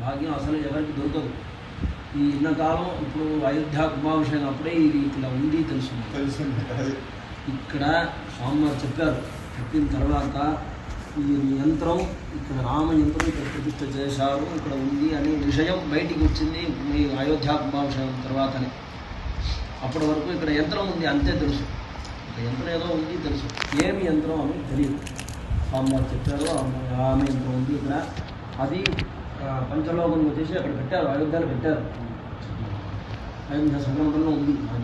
భాగ్యం అసలు ఎవరికి దొరకదు. ఈ ఇన్నకాలం ఇప్పుడు అయోధ్య కుంభాభిషేకం అప్పుడే ఇది ఇట్లా ఉంది తెలుసు తెలిసింది ఇక్కడ స్వామివారు చెప్పారు చెప్పిన తర్వాత ఈ యంత్రం ఇక్కడ రామ యంత్రం ఇక్కడ ప్రతిష్ఠ చేశారు ఇక్కడ ఉంది అనే విషయం బయటికి వచ్చింది మీ అయోధ్య కుంభాభిషేకం తర్వాతనే. అప్పటి వరకు ఇక్కడ యంత్రం ఉంది అంతే తెలుసు. యంత్రం ఏదో ఉంది తెలుసు. ఏమి యంత్రం అని తెలియదు. స్వామివారు చెప్పారు ఆ- రామ యంత్రం ఉంది ఇక్కడ. అది పంచలోకం వచ్చేసి అక్కడ పెట్టారు అయోధ్యలో పెట్టారు. అయోధ్య సంక్రమణలో ఉంది ఆ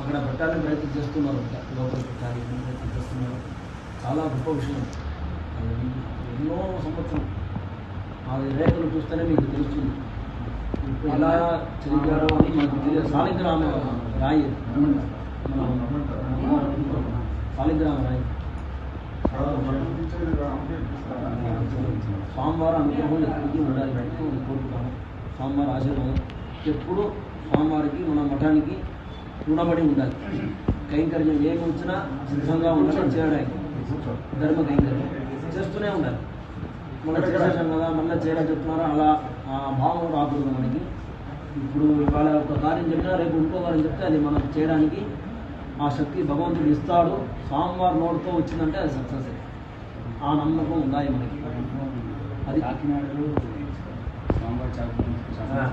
అక్కడ పెట్టాలని ప్రయత్నం చేస్తున్నారు లోపల పెట్టాలి అని ప్రయత్నం చేస్తున్నారు. చాలా గొప్ప విషయం. అది ఎన్నో సంవత్సరం. అది రేఖలు చూస్తేనే మీకు తెలుస్తుంది. ఎలా చదివారో అని మనకు తెలియదు. సాలిగ్రామ రాయి. సాలిగ్రామ రాయి. స్వామివారు అనుగ్రహం ఎప్పటికీ ఉండాలి. అని కోరుకుంటాము స్వామివారి ఆశీర్వాదం ఎప్పుడు స్వామివారికి మన మఠానికి రుణపడి ఉండాలి. కైంకర్యం ఏమి వచ్చినా సిద్ధంగా ఉండాలి చేయడానికి ధర్మ కైంకర్యం చేస్తూనే ఉండాలి. మళ్ళీ చేసేసాం కదా మళ్ళీ చేయాలని చెప్తున్నారా? అలా ఆ భావం రాకూడదు మనకి. ఇప్పుడు ఇవాళ ఒక కార్యం చెప్పినా రేపు ఇంకో కార్యం చెప్తే అది మనం చేయడానికి ఆ శక్తి భగవంతుడు ఇస్తాడు. స్వామివారి నోటితో వచ్చిందంటే అది సక్సెస్. ఆ నమ్మకం ఉండాలి మనకి అది కాకినాడలో సాంబార్ చాకు